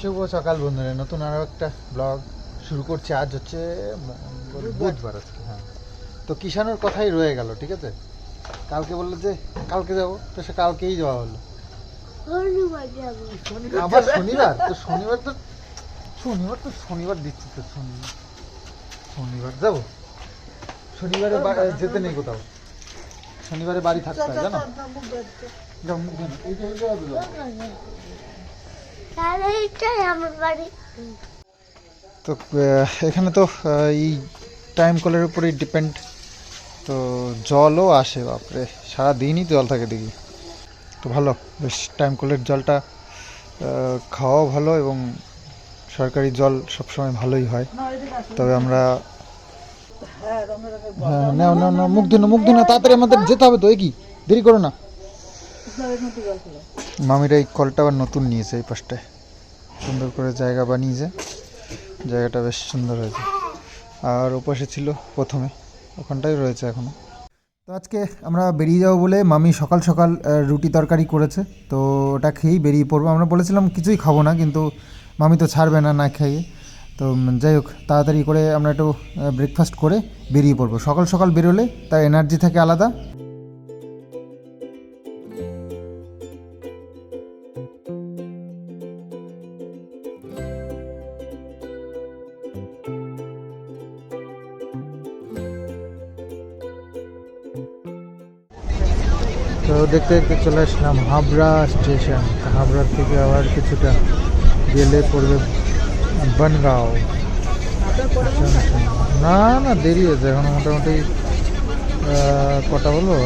শুভ সকাল বন্ধুরা। নতুন আরও একটা ব্লগ শুরু করছি। আজ হচ্ছে বুধবার আজকে হ্যাঁ। তো কিষানোর কথাই রয়ে গেল ঠিক আছে? কালকে বলল যে কালকে যাব তো সে কালকেই যাওয়া হলো। আবার শনিবার? তো শনিবার তো শনিবার তো শনিবার দিচ্ছি তো শনিবার শনিবার যাব? শনিবারে যেতে নেই কোথাও। শনিবারে বাড়ি থাকতে হয় জানো? তো এখানে তো এই টাইম কলের উপরেই ডিপেন্ড তো, জলও আসে, বাপরে। সারাদিনই জল থাকে দেখি। তো ভালো, বেশ টাইম কলের জলটা খাওয়াও ভালো এবং সরকারি জল সবসময় ভালোই হয়। তবে আমরা হ্যাঁ নাও মুখ দিন মুখ দিন তাড়াতাড়ি আমাদের যেতে হবে তো এ কি দেরি করো না। মামিরা এই কলটা আবার নতুন নিয়েছে এই পাশটায়। সুন্দর করে জায়গা বানিয়েছে। জায়গাটা বেশ সুন্দর হয়েছে। আর ওপাশে ছিল প্রথমে। ওখানটাই রয়েছে এখনও। তো আজকে আমরা বেরিয়ে যাব বলে মামি সকাল সকাল রুটি তরকারি করেছে। তো ওটা খেয়েই বেরিয়ে পড়ব। আমরা বলেছিলাম কিছুই খাব না, কিন্তু মামি তো ছাড়বে না না খাইয়ে। তো যাই হোক, তাড়াতাড়ি করে আমরা একটু ব্রেকফাস্ট করে বেরিয়ে পড়ব। সকাল সকাল বেরোলে তার এনার্জি থাকে আলাদা। দেখতে দেখতে চলে আসলাম হাবড়া স্টেশন। হাবড়ার থেকে আবার কিছুটা গেলে পড়বে বনগাঁও। না না, দেরি আছে এখন মোটামুটি কটা হলো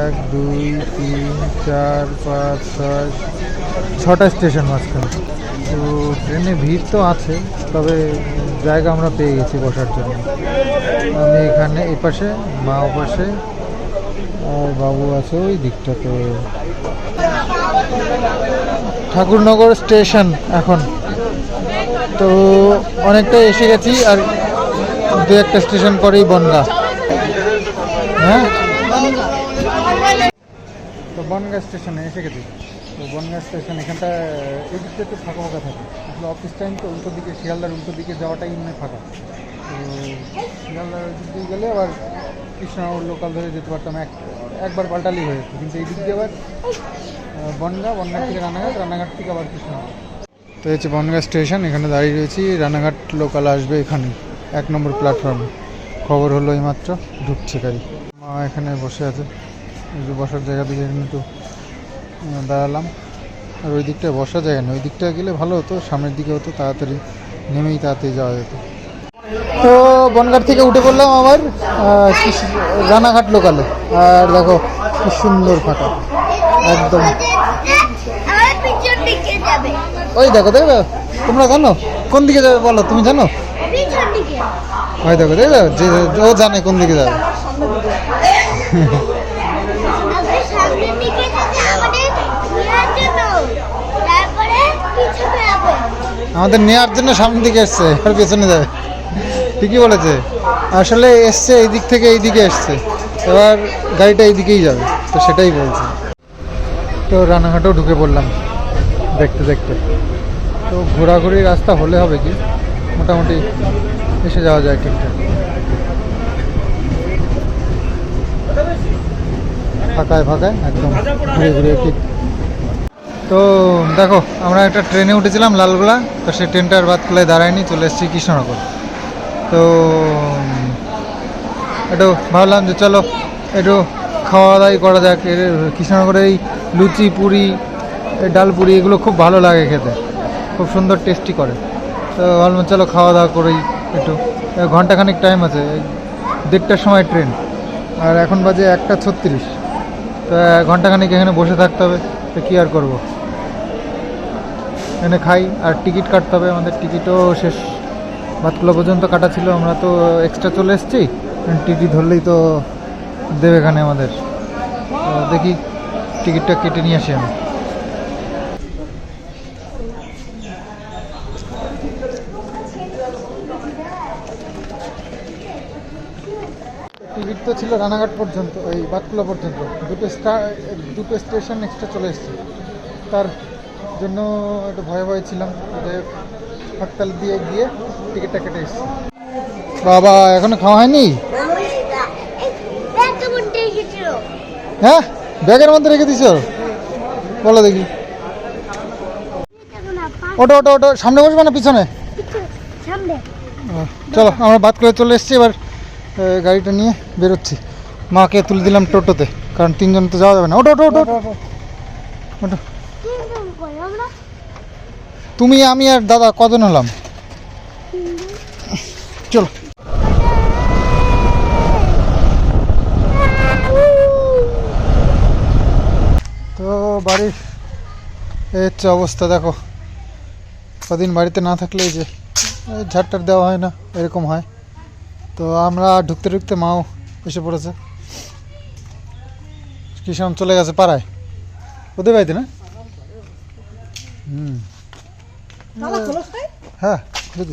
এক, দুই, তিন, চার, পাঁচ, ছয়, ছটা স্টেশন মাঝখানে। তো ট্রেনে ভিড় তো আছে, তবে জায়গা আমরা পেয়ে গেছি বসার জন্য। আমি এখানে এপাশে মা ও পাশে আর বাবু আছে ওই দিকটাতে। ঠাকুরনগর স্টেশন এখন। তো অনেকটা এসে গেছি আর দু একটা স্টেশন পরেই বনগা। হ্যাঁ? তো বনগা স্টেশনে এসে গেছি। তো বনগা স্টেশন এখানটা এই দিকটা একটু ফাঁকা ফাঁকা থাকে। আসলে অফিস টাইম তো উল্টো দিকে, শিয়ালদার উল্টো দিকে যাওয়াটাই মনে ফাঁকা। তো শিয়ালদার দিকে গেলে আবার কৃষ্ণনগর লোকাল ধরে যেতে পারতাম এক একবার পাল্টালি হয়ে যেত কিন্তু এই দিক দিয়ে আবার বনগা বনগা থেকে রানাঘাট রানাঘাট থেকে আবার কৃষ্ণনগর। তো হচ্ছে বনগা স্টেশন এখানে দাঁড়িয়ে রয়েছি। রানাঘাট লোকাল আসবে এখানে এক নম্বর প্ল্যাটফর্মে খবর হলো এইমাত্র ঢুকছে গাড়ি মা এখানে বসে আছে। এই যে বসার জায়গা দিকে এখানে একটু দাঁড়ালাম। আর ওই দিকটায় বসার জায়গা নেই ওই দিকটায় গেলে ভালো হতো সামনের দিকে হতো তাড়াতাড়ি নেমেই তাড়াতাড়ি যাওয়া যেত। তো বনগাঁ থেকে উঠে পড়লাম আবার রানাঘাট লোকালে আর দেখো, কি সুন্দর ফাঁকা। একদম। ওই দেখো দেখো তোমরা জানো? কোন দিকে যাবে বলো, তুমি জানো? ওই দেখো দেখো যে ও জানে কোন দিকে যাবে। আমাদের নেওয়ার জন্য সামনের দিকে এসছে আর পেছনে যাবে। ঠিকই বলেছে। আসলে এসছে এই দিক থেকে এই দিকে এসছে। এবার গাড়িটা এই দিকেই যাবে, তো সেটাই বলছে। তো রানাঘাটেও ঢুকে পড়লাম দেখতে দেখতে। তো ঘোরাঘুরি রাস্তা হলে হবে কি? মোটামুটি এসে যাওয়া যায় ঠিকঠাক। ফাঁকায় ফাঁকায় একদম ঘুরে ঘুরে ঠিক। তো দেখো, আমরা একটা ট্রেনে উঠেছিলাম লালগোলা, তো সেই ট্রেনটা আর বাদকুলায় দাঁড়ায়নি, চলে এসেছি কৃষ্ণনগর। তো একটু ভাবলাম যে চলো একটু খাওয়া দাওয়াই করা যাক। কৃষ্ণনগরে এই লুচি পুরি ডাল পুরি, এগুলো খুব ভালো লাগে খেতে। খুব সুন্দর টেস্টি করে। তো ভাবলাম চলো খাওয়া দাওয়া করেই একটু ঘন্টাখানিক টাইম আছে দেড়টার সময় ট্রেন আর এখন বাজে একটা ছত্রিশ। তো ঘন্টাখানিক এখানে বসে থাকতে হবে, তো কী আর করব? এখানে খাই, আর টিকিট কাটতে হবে, আমাদের টিকিটও শেষ। ভাতকুলা পর্যন্ত কাটা ছিল, আমরা তো এক্সট্রা চলে এসেছি। টিটি ধরলেই তো দেবে এখানে আমাদের। দেখি টিকিটটা কেটে নিয়ে আসি আমি। টিকিট তো ছিল রানাঘাট পর্যন্ত, এই বাতকুলা পর্যন্ত। দুটো স্টা দুটো স্টেশন এক্সট্রা চলে এসেছে। তার জন্য একটু ভয়ে ভয়ে ছিলাম। যাই হোক দিয়ে গিয়ে টিকিটটা কেটে এসেছি। বাবা এখনও খাওয়া হয়নি? হ্যাঁ? ব্যাগের মধ্যে রেখে দিছ? বলো দেখি। ওটো ওটো ওটো সামনে বসবে না পিছনে? চলো আমরা বাদ করে চলে এসেছি এবার গাড়িটা নিয়ে বেরোচ্ছি। মাকে তুলে দিলাম টোটোতে কারণ তিনজন তো যাওয়া যাবে না। ওটো ওটো ওটো ওটো, ওটো ওটো তিনজন করে আমরা তুমি, আমি আর দাদা কজন হলাম? চলো। তো বাড়ির এই হচ্ছে অবস্থা, দেখো। কদিন বাড়িতে না থাকলে যে ঝাড়টার দেওয়া হয় না, এরকম হয়। তো আমরা ঢুকতে ঢুকতে মাও এসে পড়েছে। কিষান চলে গেছে পাড়ায়। ওদের বাড়িতে না? হুম। হ্যাঁ খুলে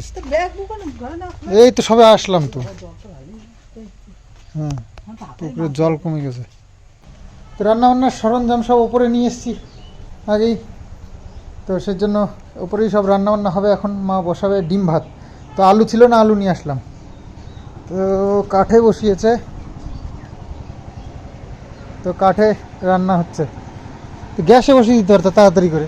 এই তো সবে আসলাম তো। হ্যাঁ পুকুরে জল কমে গেছে। তো রান্না বান্নার সরঞ্জাম সব ওপরে নিয়ে এসেছি। আগেই। তো সেই জন্য উপরেই সব রান্না বান্না হবে। এখন মা বসাবে ডিম ভাত। তো আলু ছিল না আলু নিয়ে আসলাম। তো কাঠে বসিয়েছে। তো কাঠে রান্না হচ্ছে। তো গ্যাসে বসিয়ে দিতে পারতো তাড়াতাড়ি করে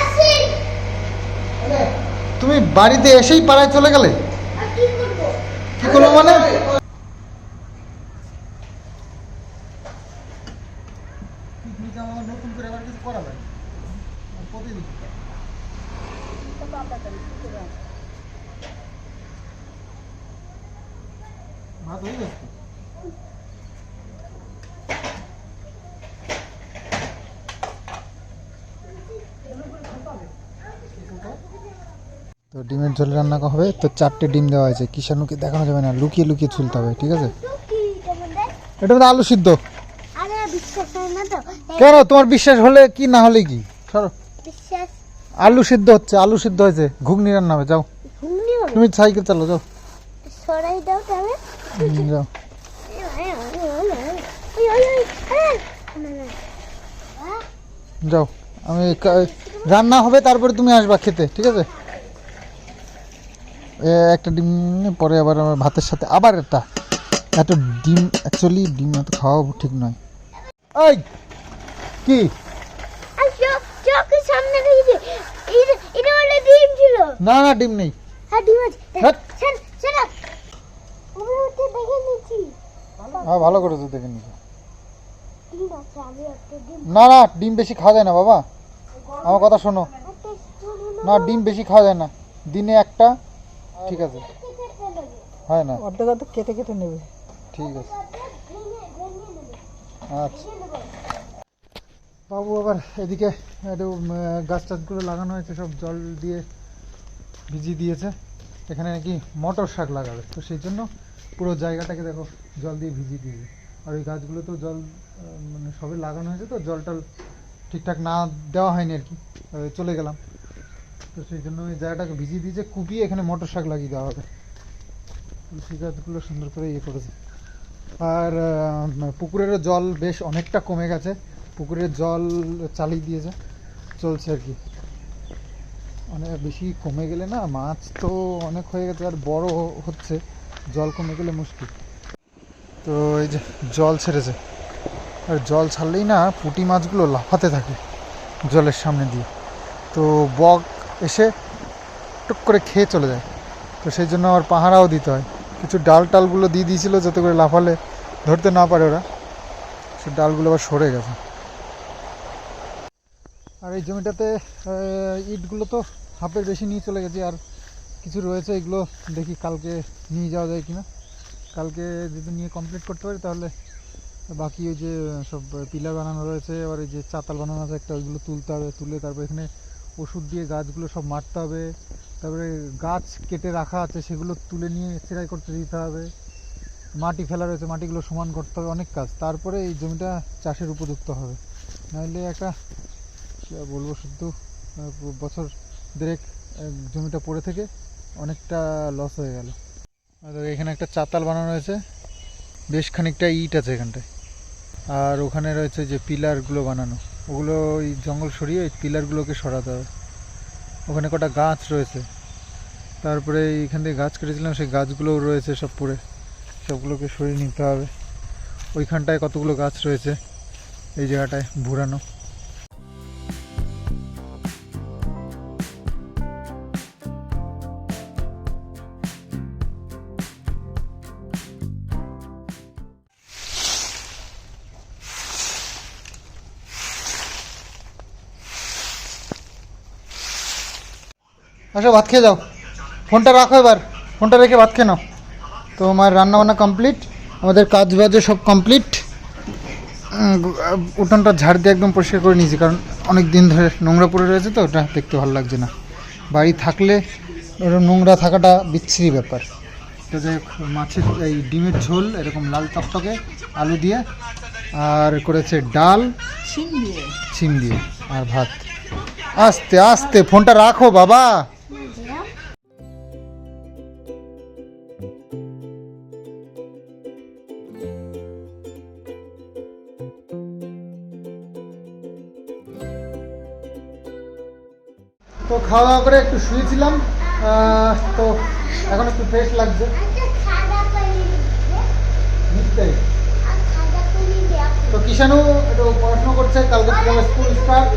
আসি তুমি বাড়িতে এসেই পাড়ায় চলে গেলে? কি করব? মানে নতুন করে আবার কিছু করা যায় প্রতিদিন ভাত হয়ে গেছে তো ডিমের ঝোল রান্না হবে। তো চারটে ডিম দেওয়া হয়েছে। কিষানুকে দেখানো যাবে না। লুকিয়ে লুকিয়ে ছুলতে হবে, ঠিক আছে? এটা মধ্যে আলু সিদ্ধ। কেন? তোমার বিশ্বাস হলে কি না হলে কি? সরো। আলু সিদ্ধ হচ্ছে, আলু সিদ্ধ হয়েছে। ঘুগনি রান্না হবে, যাও। তুমি সাইকেল চালো, যাও। যাও। যাও। আমি রান্না হবে, তারপরে তুমি আসবা খেতে, ঠিক আছে? একটা ডিম পরে আবার আমার ভাতের সাথে আবার একটা এত ডিম অ্যাকচুয়ালি ডিম এত খাওয়া ঠিক নয়। এই কি? সামনে এটা ডিম ছিল। না না ডিম নেই। হ্যাঁ ডিম আছে। দেখে নিচ্ছি হ্যাঁ ভালো দেখে আছে আমি একটা ডিম। না না ডিম বেশি খাওয়া যায় না বাবা। আমার কথা শোনো। না ডিম বেশি খাওয়া যায় না। দিনে একটা ঠিক আছে। হয় না? অর্ধেক অর্ধেক কেটে কেটে নেবে। ঠিক আছে। আচ্ছা। বাবু আবার এদিকে একটু গাছ টাছগুলো লাগানো হয়েছে সব জল দিয়ে ভিজিয়ে দিয়েছে। এখানে নাকি মটর শাক লাগাবে। তো সেই জন্য পুরো জায়গাটাকে দেখো জল দিয়ে ভিজিয়ে দিয়েছে। আর ওই গাছগুলো তো জল মানে সবে লাগানো হয়েছে তো জলটা ঠিকঠাক না দেওয়া হয়নি আর কি। চলে গেলাম। তো সেই জন্য ওই জায়গাটাকে ভিজিয়ে দিয়েছে কুপিয়ে এখানে মটর শাক লাগিয়ে দেওয়া হবে। তুলসী গাছগুলো সুন্দর করে ইয়ে করেছে। আর পুকুরেরও জল বেশ অনেকটা কমে গেছে। পুকুরের জল চালিয়ে দিয়েছে। চলছে আর কি। অনেক বেশি কমে গেলে না, মাছ তো অনেক হয়ে গেছে, আর বড় হচ্ছে। জল কমে গেলে মুশকিল। তো এই যে জল ছেড়েছে। আর জল ছাড়লেই না পুঁটি মাছগুলো লাফাতে থাকে জলের সামনে দিয়ে। তো বক এসে টুক করে খেয়ে চলে যায়। তো সেই জন্য আবার পাহারাও দিতে হয়। কিছু ডাল টালগুলো দিয়ে দিয়েছিলো যাতে করে লাফালে ধরতে না পারে ওরা। সে ডালগুলো আবার সরে গেছে। আর এই জমিটাতে ইটগুলো তো হাফের বেশি নিয়ে চলে গেছে। আর কিছু রয়েছে এগুলো দেখি কালকে নিয়ে যাওয়া যায় কিনা। কালকে যদি নিয়ে কমপ্লিট করতে পারি তাহলে বাকি ওই যে সব পিলার বানানো রয়েছে। আবার এই যে চাতাল বানানো আছে, একটা ওইগুলো তুলতে হবে, তুলে তারপর এখানে ওষুধ দিয়ে গাছগুলো সব মারতে হবে। তারপরে গাছ কেটে রাখা আছে, সেগুলো তুলে নিয়ে সেরাই করতে দিতে হবে। মাটি ফেলা রয়েছে, মাটিগুলো সমান করতে হবে, অনেক কাজ। তারপরে এই জমিটা চাষের উপযুক্ত হবে। নাহলে একটা বলব, শুধু বছর দেড়েক জমিটা পড়ে থেকে অনেকটা লস হয়ে গেল। এখানে একটা চাতাল বানানো রয়েছে বেশ খানিকটা ইট আছে এখানটায়। আর ওখানে রয়েছে যে পিলারগুলো বানানো। ওগুলো ওই জঙ্গল সরিয়ে ওই পিলারগুলোকে সরাতে হবে। ওখানে কটা গাছ রয়েছে। তারপরে এইখান থেকে গাছ কেটেছিলাম, সেই গাছগুলোও রয়েছে সব পড়ে। সবগুলোকে সরিয়ে নিতে হবে। ওইখানটায় কতগুলো গাছ রয়েছে? এই জায়গাটায় ভুরানো আসো ভাত খেয়ে যাও। ফোনটা রাখো এবার। ফোনটা রেখে ভাত খেয়ে নাও। তো আমার রান্না বান্না কমপ্লিট আমাদের কাজ বাজে সব কমপ্লিট উঠোনটা ঝাড় দিয়ে একদম পরিষ্কার করে নিয়েছি কারণ অনেক দিন ধরে নোংরা পড়ে রয়েছে তো ওটা দেখতে ভালো লাগছে না। বাড়ি থাকলে ওরকম নোংরা থাকাটা বিচ্ছিরি ব্যাপার। তো যাই মাছের এই ডিমের ঝোল এরকম লাল টকটকে আলু দিয়ে আর করেছে ডাল সিম দিয়ে। সিম দিয়ে আর ভাত। আস্তে আস্তে ফোনটা রাখো বাবা। খাওয়া দাওয়া করে একটু শুয়েছিলাম তো এখন একটু ফ্রেশ লাগছে। আচ্ছা তো কিষানু একটু পড়াশোনা করছে কালকে থেকে স্কুল স্টার্ট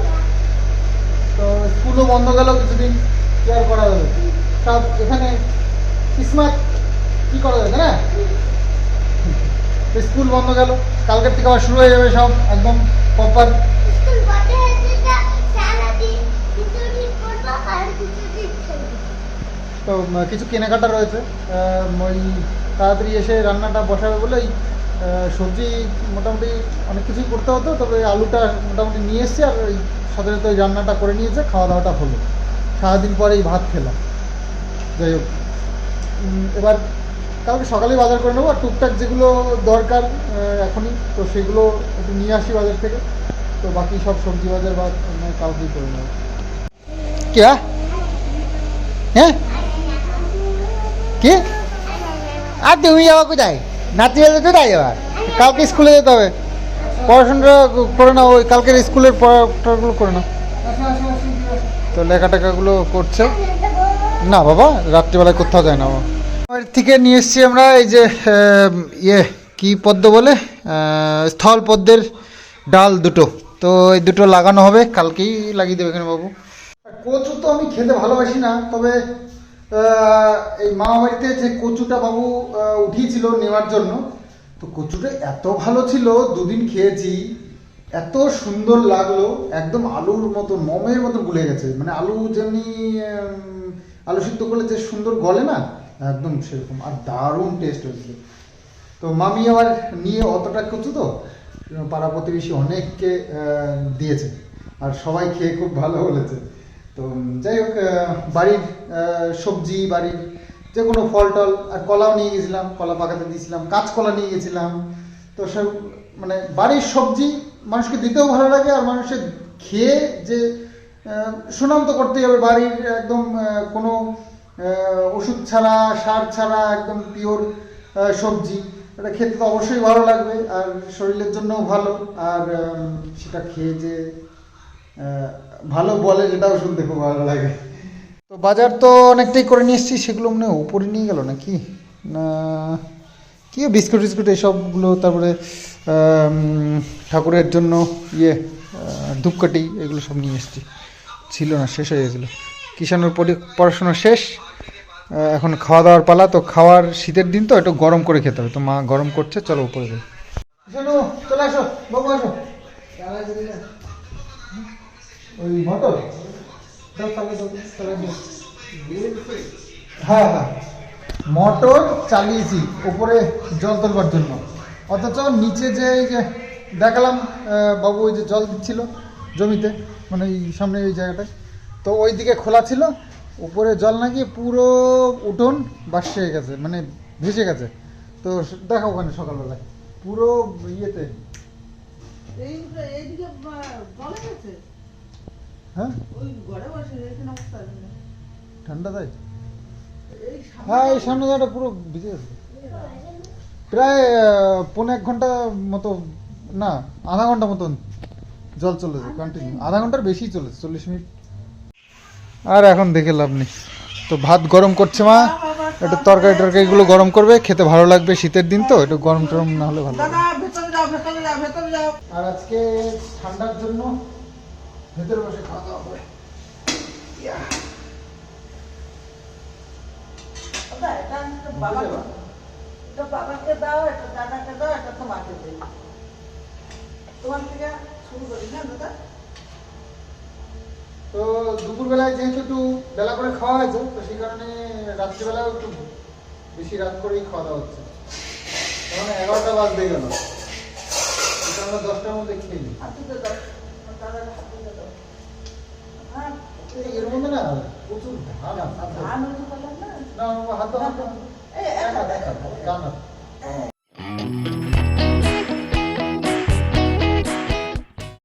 তো স্কুলও বন্ধ গেল কিছুদিন কি আর করা যাবে? সব এখানে কিসমত কি করা যাবে না? স্কুল বন্ধ গেল কালকের থেকে আবার শুরু হয়ে যাবে সব একদম প্রপার তো কিছু কেনাকাটা রয়েছে। ওই তাড়াতাড়ি এসে রান্নাটা বসাবে বলে ওই সবজি মোটামুটি অনেক কিছুই করতে হতো, তবে আলুটা মোটামুটি নিয়ে এসছে আর ওই সাথে সাথে ওই রান্নাটা করে নিয়েছে, খাওয়া দাওয়াটা হলো। সারাদিন পরে এই ভাত খেলাম। যাই হোক। এবার কালকে সকালেই বাজার করে নেব, আর টুকটাক যেগুলো দরকার এখনই, তো সেগুলো একটু নিয়ে আসি বাজার থেকে। তো বাকি সব সবজি বাজার বা কালকেই করে নেব। কে? হ্যাঁ? কি? আর তুমি যাওয়া কোথায়? নাতি হলে কোথায় যাবার কালকে স্কুলে যেতে হবে। পড়াশোনাটা করে নাও, ওই কালকের স্কুলের পড়াগুলো করে নাও। তো লেখা টেখাগুলো করছে। না বাবা, রাত্রিবেলায় কোথাও যায় না বাবা। থেকে নিয়ে এসছি আমরা এই যে ইয়ে কি পদ্ম বলে? স্থল পদ্মের ডাল দুটো। তো এই দুটো লাগানো হবে, কালকেই লাগিয়ে দেবে এখানে বাবু। কচু তো আমি খেতে ভালোবাসি না, তবে এই মামা বাড়িতে যে কচুটা বাবু উঠিয়েছিল নেওয়ার জন্য, তো কচুটা এত ভালো ছিল, দুদিন খেয়েছি, এত সুন্দর লাগল, একদম আলুর মতো মমের মতো গুলে গেছে। মানে আলু যেমনি আলু সিদ্ধ করলে যে সুন্দর গলে না, একদম সেরকম, আর দারুণ টেস্ট হয়েছিল তো মামি আবার নিয়ে অতটা কচু তো, পাড়া প্রতিবেশী অনেককে দিয়েছে, আর সবাই খেয়ে খুব ভালো বলেছে। তো যাই হোক বাড়ির সবজি, বাড়ির যে কোনো ফল টল, আর কলাও নিয়ে গেছিলাম, কলা পাকাতে দিয়েছিলাম, কাঁচকলা নিয়ে গেছিলাম। তো সব মানে বাড়ির সবজি মানুষকে দিতেও ভালো লাগে, আর মানুষের খেয়ে যে সুনাম তো করতেই হবে। বাড়ির একদম কোনো ওষুধ ছাড়া, সার ছাড়া একদম পিওর সবজি, এটা খেতে তো অবশ্যই ভালো লাগবে, আর শরীরের জন্যও ভালো, আর সেটা খেয়ে যে ভালো বলে যেটাও শুনতে খুব ভালো লাগে। তো বাজার তো অনেকটাই করে নিয়ে এসেছি সেগুলো মনে উপরে নিয়ে গেল নাকি? না কি বিস্কুট টিস্কুট এসবগুলো তারপরে ঠাকুরের জন্য ইয়ে ধূপকাঠি এগুলো সব নিয়ে এসেছি। ছিল না শেষ হয়ে গেছিল। কিষানোর পড়াশোনা শেষ এখন খাওয়া দাওয়ার পালা তো খাওয়ার শীতের দিন তো একটু গরম করে খেতে হবে। তো মা গরম করছে চলো উপরে যাই। চলে আসো বাবু আসো। ওই মটর। হ্যাঁ হ্যাঁ। মোটর চালিয়েছি উপরে জল তোলবার জন্য। অথচ নিচে যে এই যে দেখালাম বাবু ওই যে জল দিচ্ছিল জমিতে মানে এই সামনে ওই জায়গাটায়, তো ওই দিকে খোলা ছিল উপরে জল নাকি পুরো উঠোন বাসে গেছে মানে ভেসে গেছে। তো দেখা ওখানে সকালবেলায়, পুরো ইয়েতে। এই এইদিকে গেছে হ্যাঁ। ঠান্ডা তাই? হ্যাঁ এই সামনে জায়গাটা পুরো ভিজে গেছে। প্রায় পৌনে এক ঘণ্টা মতো না আধা ঘণ্টা মতন জল চলেছে কন্টিনিউ আধা ঘণ্টার বেশি চলেছে চল্লিশ মিনিট। আর এখন দেখে লাভ নেই। তো ভাত গরম করছে মা একটু তরকারি টরকারিগুলো গরম করবে খেতে ভালো লাগবে শীতের দিন তো একটু গরম টরম না হলে ভালো আর আজকে ঠান্ডার জন্য ভেতরে বসে খাওয়া দাওয়া হবে দাদা এটা একটা বাবা বুঝতে পারো? এটা বাবাকে দাও এটা দাদাকে দাও এটা তোমাকে দিই তোমার থেকে শুরু করি না দাদা? তো দুপুরবেলায় যেহেতু একটু বেলা করে খাওয়া হয়েছে তো সেই কারণে রাত্রিবেলাও একটু বেশি রাত করেই খাওয়া দাওয়া হচ্ছে। তখন এগারোটা বাজতে গেল এটা আমরা দশটার মধ্যে খেয়ে নিই। এর মধ্যে না প্রচুর ধান ধান না হাত হাত